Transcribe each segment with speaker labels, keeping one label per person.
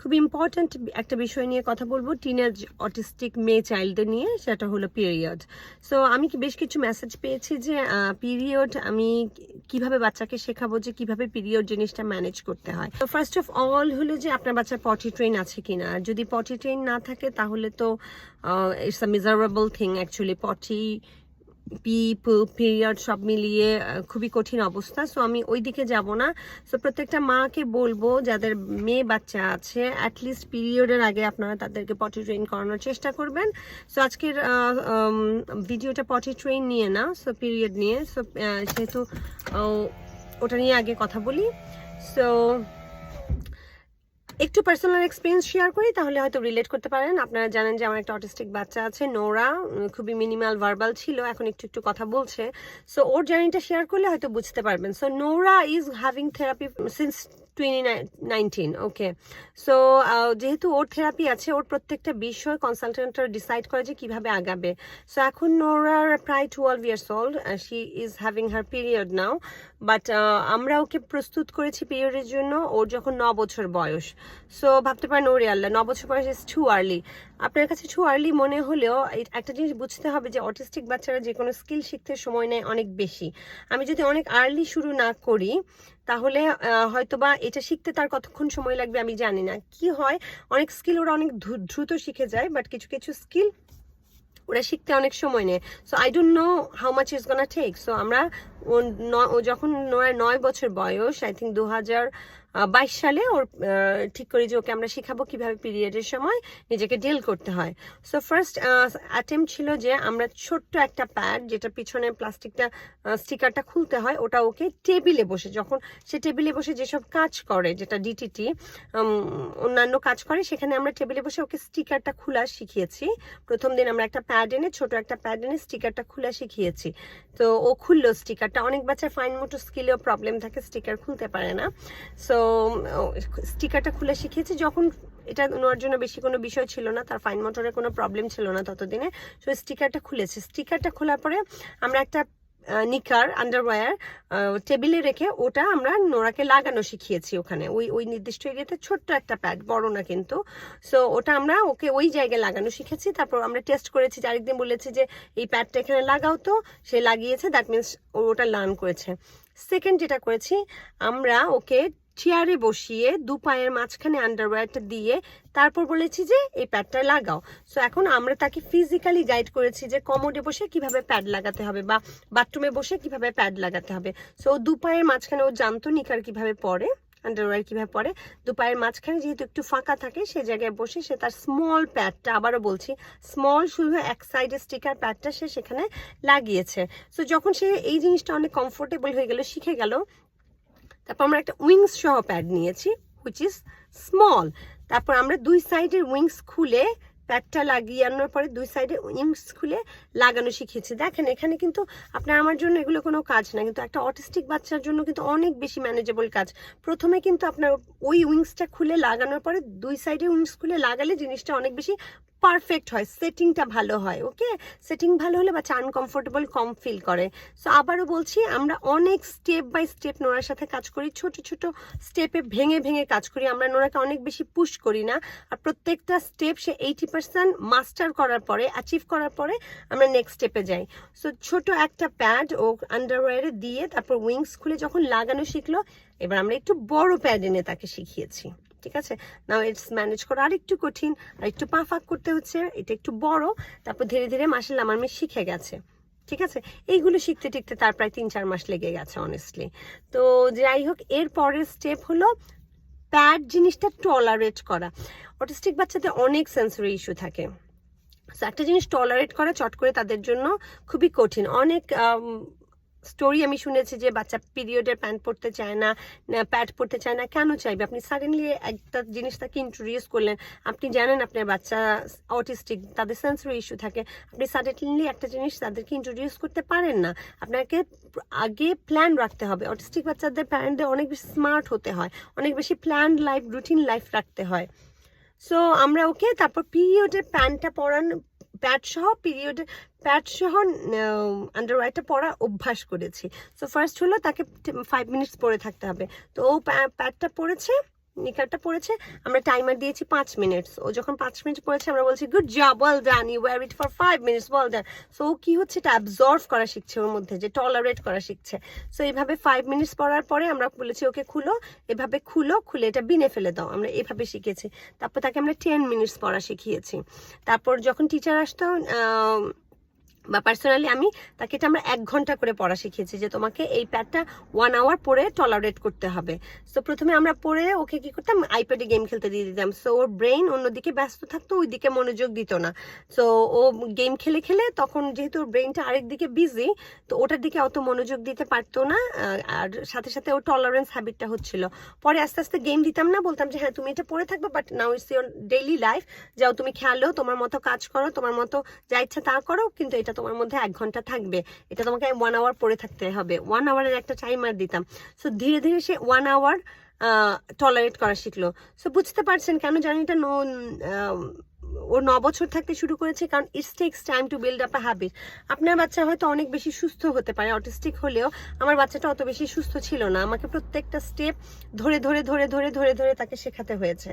Speaker 1: খুব ইম্পর্ট্যান্ট একটা বিষয় নিয়ে কথা বলব টিনেজ অটিস্টিক মেয়ে চাইল্ডদের নিয়ে, সেটা হলো পিরিয়ড সো আমি কি বেশ কিছু মেসেজ পেয়েছি যে পিরিয়ড আমি কীভাবে বাচ্চাকে শেখাবো যে কীভাবে পিরিয়ড জিনিসটা ম্যানেজ করতে হয়? তো ফার্স্ট অফ অল হলো যে আপনার বাচ্চার পটি ট্রেন আছে কিনা। আর যদি পটি ট্রেন না থাকে তাহলে তো it's a miserable thing actually potty P period সব মিলিয়ে খুবই কঠিন অবস্থা। সো আমি ওই দিকে যাব না। সো প্রত্যেকটা মাকে বলব, যাদের মেয়ে বাচ্চা আছে অ্যাটলিস্ট পিরিয়ডের আগে আপনারা তাদেরকে পটি ট্রেন করানোর চেষ্টা করবেন। সো আজকের ভিডিওটা পটি ট্রেন নিয়ে না সো পিরিয়ড নিয়ে। সো সেহেতু ওটা নিয়ে আগে কথা বলি। সো একটু পার্সোনাল এক্সপিরিয়েন্স শেয়ার করি, তাহলে হয়তো রিলেট করতে পারেন। আপনারা জানেন যে আমার একটা অটিস্টিক বাচ্চা আছে, নোরা। খুবই মিনিমাল ভার্বাল ছিল, এখন একটু একটু কথা বলছে। সো ওর জার্নিটা শেয়ার করলে হয়তো বুঝতে পারবেন। So Nora is having therapy since twenty nineteen okay so যেহেতু ওর থেরাপি আছে, ওর প্রত্যেকটা বিষয় কনসালটেন্টরা ডিসাইড করে যে কীভাবে আগাবে। সো এখন নোরার প্রায় twelve years old she is having her period now but আমরা ওকে প্রস্তুত করেছি পিরিয়ডের জন্য, ওর যখন ন বছর বয়স। সো ভাবতে পারেন, ওরে আল্লাহ, ন বছর বয়স ইজ টু আর্লি আপনার কাছে টু আর্লি মনে হলেও একটা জিনিস বুঝতে হবে যে অটিস্টিক বাচ্চারা যে কোনো স্কিল শিখতে সময় নেয় অনেক বেশি। আমি যদি অনেক আর্লি শুরু না করি, তাহলে হয়তোবা এটা শিখতে তার কতক্ষণ সময় লাগবে আমি জানি না। কি হয়, অনেক স্কিল ওরা অনেক দ্রুত শিখে যায় বাট কিছু কিছু স্কিল ওরা শিখতে অনেক সময় নেয়। So I don't know how much is gonna take so আমরা ও যখন ওনার নয় বছর বয়স আই থিঙ্ক দু হাজার বাইশ সালে ওর ঠিক করি যে ওকে আমরা শেখাবো কীভাবে পিরিয়ডের সময় নিজেকে ডিল করতে হয়। সো ফার্স্ট অ্যাটেম্প ছিল যে আমরা ছোট্ট একটা প্যাড যেটা পিছনে প্লাস্টিকটা স্টিকারটা খুলতে হয়, ওটা ওকে টেবিলে বসে, যখন সে টেবিলে বসে যেসব কাজ করে, যেটা ডিটিটি অন্যান্য কাজ করে, সেখানে আমরা টেবিলে বসে ওকে স্টিকারটা খোলা শিখিয়েছি। প্রথম দিন আমরা একটা প্যাড এনে, ছোট একটা প্যাড এনে স্টিকারটা খোলা শিখিয়েছি। তো ও খুললো স্টিকারটা অনেক বাচ্চার ফাইন মোটর স্কিলেও প্রবলেম থাকে স্টিকার খুলতে পারে না। সো স্টিকারটা খুলে শিখিয়েছি। যখন এটা নেওয়ার জন্য বেশি কোনো বিষয় ছিল না, তার ফাইন মোটরের কোনো প্রবলেম ছিল না ততদিনে। সো স্টিকারটা খুলেছে। স্টিকারটা খোলার পরে আমরা একটা নিকার আন্ডারওয়্যার টেবিলে রেখে ওটা আমরা নোরাকে লাগানো শিখিয়েছি ওখানে। ওই ওই নির্দিষ্ট এরিয়াতে ছোট্ট একটা প্যাড বড় না কিন্তু। সো ওটা আমরা ওকে ওই জায়গায় লাগানো শিখেছি। তারপর আমরা টেস্ট করেছি আরেকদিন বলেছি যে এই প্যাডটা এখানে লাগাও তো। সে লাগিয়েছে দ্যাট মিনস ওটা লার্ন করেছে। সেকেন্ড যেটা করেছি, আমরা ওকে চেয়ারে বসিয়ে দু পায়ের মাঝখানে আন্ডারওয়্যারটা দিয়ে তারপর বলেছি যে, এই প্যাডটা লাগাও। সো এখন আমরা তাকে ফিজিক্যালি গাইড করেছি যে কমোডে বসে কীভাবে প্যাড লাগাতে হবে বা বাথরুমে বসে কীভাবে প্যাড লাগাতে হবে। সো দু পায়ের মাঝখানে ও জানতো নিকার কীভাবে পরে আন্ডারওয়্যার কীভাবে পরে, দু পায়ের মাঝখানে যেহেতু একটু ফাঁকা থাকে, সে জায়গায় বসে সে তার স্মল প্যাডটা আবারও বলছি স্মল শুধু এক সাইডে স্টিকার প্যাডটা সে সেখানে লাগিয়েছে। সো যখন সে এই জিনিসটা অনেক কমফোর্টেবল হয়ে গেল, শিখে গেল তারপর আমরা একটা উইংস সহ প্যাড নিয়েছি হুইচ ইজ স্মল তারপর আমরা দুই সাইডের উইংস খুলে প্যাডটা লাগিয়ে আনার পরে দুই সাইডে উইংস খুলে লাগানো শিখিয়েছি দেখেন, এখানে কিন্তু আপনার আমার জন্য এগুলো কোনো কাজ না, কিন্তু একটা অটিস্টিক বাচ্চার জন্য কিন্তু অনেক বেশি ম্যানেজেবল কাজ। প্রথমে কিন্তু আপনার ওই উইংসটা খুলে লাগানোর পরে দুই সাইডে উইংস খুলে লাগালে জিনিসটা অনেক বেশি পারফেক্ট হয় সেটিংটা ভালো হয় ওকে সেটিং ভালো হলে বাচ্চা আনকমফোর্টেবল কম ফিল করে। সো আবারও বলছি, আমরা অনেক স্টেপ বাই স্টেপ নোরার সাথে কাজ করি, ছোট ছোট স্টেপে ভেঙে ভেঙে কাজ করি। আমরা নোরাকে অনেক বেশি পুশ করি না, আর প্রত্যেকটা স্টেপ সে এইটি পার্সেন্ট মাস্টার করার পরে অ্যাচিভ করার পরে আমরা নেক্সট স্টেপে যাই। সো ছোট একটা প্যাড ও আন্ডারওয়্যারে দিয়ে তারপর উইংস খুলে যখন লাগানো শিখলো, এবার আমরা একটু বড় প্যাড এনে তাকে শিখিয়েছি। ঠিক আছে? নাও ইটস ম্যানেজ করা আর একটু কঠিন আর একটু পা ফাঁক করতে হচ্ছে, এটা একটু বড়, তারপর ধীরে ধীরে মাসাল আমার মেয়ে শিখে গেছে। ঠিক আছে? এইগুলো শিখতে টিখতে তার প্রায় তিন চার মাস লেগে গেছে অনেস্টলি তো যাই হোক, এর পরের স্টেপ হলো প্যাড জিনিসটা টলারেট করা। অটিস্টিক বাচ্চাদের অনেক সেন্সরি ইস্যু থাকে। একটা জিনিস টলারেট করা চট করে তাদের জন্য খুবই কঠিন। অনেক স্টোরি আমি শুনেছি যে বাচ্চা পিরিয়ডের প্যান্ট পরতে চায় না প্যাড পরতে চায় না, কেন চাইবে? আপনি সাডেনলি একটা জিনিস তাকে ইন্ট্রোডিউস করলেন। আপনি জানেন আপনার বাচ্চা অটিস্টিক তাদের সেন্সরি ইস্যু থাকে। আপনি সাডেনলি একটা জিনিস তাদেরকে ইন্ট্রোডিউস করতে পারেন না। আপনাকে আগে প্ল্যান রাখতে হবে। অটিস্টিক বাচ্চাদের প্যারেন্টদের অনেক বেশি স্মার্ট হতে হয়। অনেক বেশি প্ল্যান লাইফ রুটিন লাইফ রাখতে হয়। সো আমরা ওকে তারপর পিরিয়ডের প্যান্টটা পরান প্যাড সহ পিরিয়ডে প্যাড সহ আন্ডারওয়্যারটা পরা অভ্যাস করেছি। সো ফার্স্ট হলো তাকে ফাইভ মিনিটস পরে থাকতে হবে। তো ও প্যাডটা পরেছে নিকারটা পড়েছে, আমরা টাইমার দিয়েছি পাঁচ মিনিটস ও যখন পাঁচ মিনিট পড়েছে, আমরা বলছি good job well done you wore it for five minutes well done so ও কি হচ্ছে, এটা অ্যাবজর্ভ করা শিখছে ওর মধ্যে, যে টলারেট করা শিখছে। সো এইভাবে ফাইভ মিনিটস পড়ার পরে আমরা বলেছি ওকে খুলো, এভাবে খুলো, খুলে এটা বিনে ফেলে দাও। আমরা এভাবে শিখেছি। তারপর তাকে আমরা টেন মিনিটস পড়া শিখিয়েছি। তারপর যখন টিচার আসতো বা পার্সোনালি আমি তাকে এটা আমরা এক ঘণ্টা করে পড়া শিখিয়েছি যে তোমাকে এই প্যাডটা ওয়ান আওয়ার পরে টলারেট করতে হবে। সো প্রথমে আমরা পড়ে ওকে কি করতাম? আইপ্যাডে গেম খেলতে দিয়ে দিতাম। সো ওর ব্রেন অন্যদিকে ব্যস্ত থাকতো ওই দিকে মনোযোগ দিত না। সো ও গেম খেলে খেলে তখন যেহেতু ওর ব্রেনটা আরেক দিকে বিজি তো ওটার দিকে অত মনোযোগ দিতে পারতো না আর সাথে সাথে ওর টলারেন্স হ্যাবিটটা হচ্ছিল। পরে আস্তে আস্তে গেম দিতাম না, বলতাম যে হ্যাঁ তুমি এটা পড়ে থাকবে but now it's your daily life যাও, তুমি খেলো, তোমার মতো কাজ করো, তোমার মতো যা ইচ্ছা তা করো, কিন্তু এটা তোমার মধ্যে এক ঘণ্টা থাকবে। এটা তোমাকে ওয়ান আওয়ার পরে থাকতে হবে। ওয়ান আওয়ারের একটা টাইমার দিতাম। সো ধীরে ধীরে সে ওয়ান আওয়ার টলারেট করা শিখলো। সো বুঝতে পারছেন কেন জানি এটা নো ও ন বছর থাকতে শুরু করেছে, কারণ it's takes time to build up a habit আপনার বাচ্চা হয়তো অনেক বেশি সুস্থ হতে পারে অটিস্টিক হলেও আমার বাচ্চাটা অত বেশি সুস্থ ছিল না। আমাকে প্রত্যেকটা স্টেপ ধরে ধরে ধরে ধরে ধরে ধরে তাকে শেখাতে হয়েছে।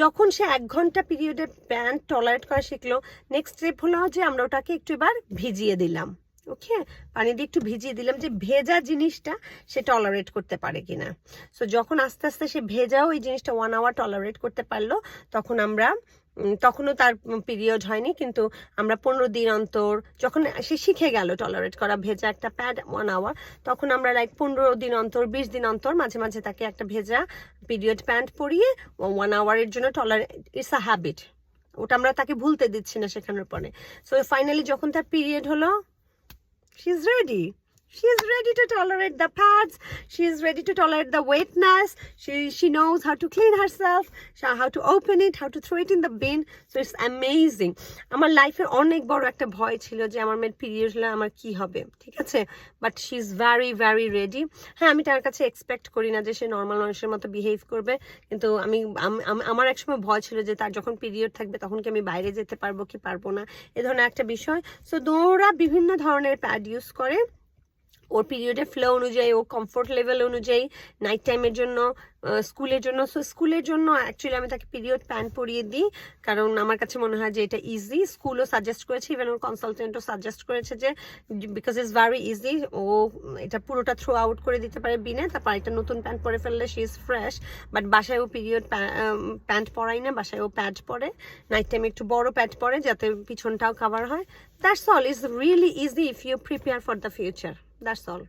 Speaker 1: যখন সে এক ঘণ্টা পিরিয়ডে প্যান্ট টলারেট করা, শিখলো নেক্সট স্টেপ হলো যে আমরা ওটাকে একটু এবার ভিজিয়ে দিলাম। ওকে? পানি দিয়ে একটু ভিজিয়ে দিলাম যে ভেজা জিনিসটা সে টলারেট করতে পারে কিনা। সো যখন আস্তে আস্তে সে ভেজাও এই জিনিসটা ওয়ান আওয়ার টলারেট করতে পারল, তখন আমরা তখনও তার পিরিয়ড হয়নি, কিন্তু আমরা পনেরো দিন অন্তর যখন সে শিখে গেল টলারেট করা ভেজা একটা প্যাড ওয়ান আওয়ার তখন আমরা লাইক পনেরো দিন অন্তর, বিশ দিন অন্তর মাঝে মাঝে তাকে একটা ভেজা পিরিয়ড প্যান্ট পরিয়ে ওয়ান আওয়ারের জন্য টলারেট ইটস আ হ্যাবিট ওটা আমরা তাকে ভুলতে দিচ্ছি না শেখানোর পরে। সো ফাইনালি যখন তার পিরিয়ড হলো she's ready she is ready to tolerate the pads. She is ready to tolerate the wetness. She she knows how to clean herself how to open it, how to throw it in the bin. So it's amazing. আমার লাইফে অনেক বড় একটা ভয় ছিল যে আমার মেয়ের পিরিয়ড হলে আমার কি হবে, ঠিক আছে? But she is very very ready হ্যাঁ আমি তার কাছে এক্সপেক্ট করি না যে সে নর্মাল মানুষের মতো বিহেভ করবে, কিন্তু আমি, আম- আম- আমার একসময় ভয় ছিল যে তার যখন পিরিয়ড থাকবে তখন কি আমি বাইরে যেতে পারব কি পারব না, এ ধরনের একটা বিষয়। সো ওরা বিভিন্ন ধরনের প্যাড ইউজ করে। ওর পিরিয়ডের ফ্লো অনুযায়ী ও কমফোর্ট লেভেল অনুযায়ী নাইট টাইমের জন্য স্কুলের জন্য সো স্কুলের জন্য অ্যাকচুয়ালি আমি তাকে পিরিয়ড প্যান্ট পরিয়ে দিই। কারণ আমার কাছে মনে হয় যে এটা ইজি স্কুলও সাজেস্ট করেছে ইভেন ওর কনসালটেন্টও সাজেস্ট করেছে যে বিকজ ইটস ভেরি ইজি ও এটা পুরোটা থ্রো আউট করে দিতে পারে বিনে। তারপর একটা নতুন প্যান্ট পরে ফেললে শি ইজ ফ্রেশ বাট বাসায় ও পিরিয়ড প্যান্ট পরাই না, বাসায় ও প্যাড পরে। নাইট টাইমে একটু বড় প্যাড পরে, যাতে পিছনটাও কাভার হয়। That's all is really easy if you prepare for the future that's all